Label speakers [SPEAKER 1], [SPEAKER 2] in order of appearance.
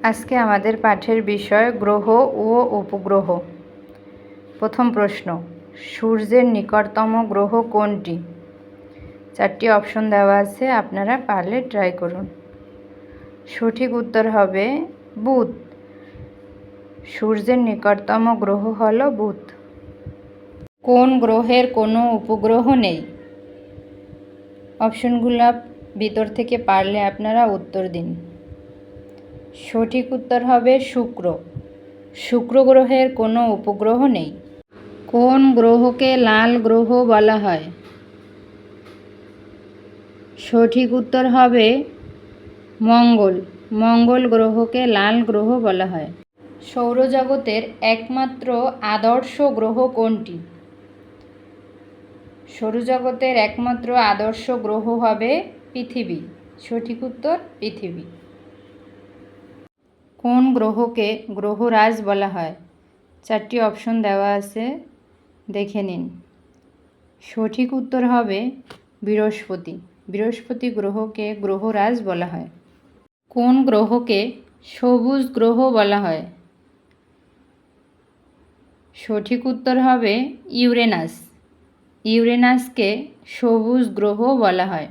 [SPEAKER 1] আজকে আমাদের পাঠের বিষয় গ্রহ ও উপগ্রহ। প্রথম প্রশ্ন, সূর্যের নিকটতম গ্রহ কোনটি? চারটি অপশন দেওয়া আছে, আপনারা পারলে ট্রাই করুন। সঠিক উত্তর হবে বুধ। সূর্যের নিকটতম গ্রহ হল বুধ। কোন গ্রহের কোনো উপগ্রহ নেই? অপশনগুলো ভিতর থেকে পারলে আপনারা উত্তর দিন। সঠিক উত্তর হবে শুক্র। শুক্র গ্রহের কোনো উপগ্রহ নেই। কোন গ্রহকে লাল গ্রহ বলা হয়? সঠিক উত্তর হবে মঙ্গল। মঙ্গল গ্রহকে লাল গ্রহ বলা হয়। সৌরজগতের একমাত্র আদর্শ গ্রহ কোনটি? সৌরজগতের একমাত্র আদর্শ গ্রহ হবে পৃথিবী। সঠিক উত্তর, পৃথিবী। কোন গ্রহকে গ্রহরাজ বলা হয়? চারটি অপশন দেওয়া আছে, দেখে নিন। সঠিক উত্তর হবে বৃহস্পতি। বৃহস্পতি গ্রহকে গ্রহরাজ বলা হয়। কোন গ্রহকে সবুজ গ্রহ বলা হয়? সঠিক উত্তর হবে ইউরেনাস। ইউরেনাসকে সবুজ গ্রহ বলা হয়।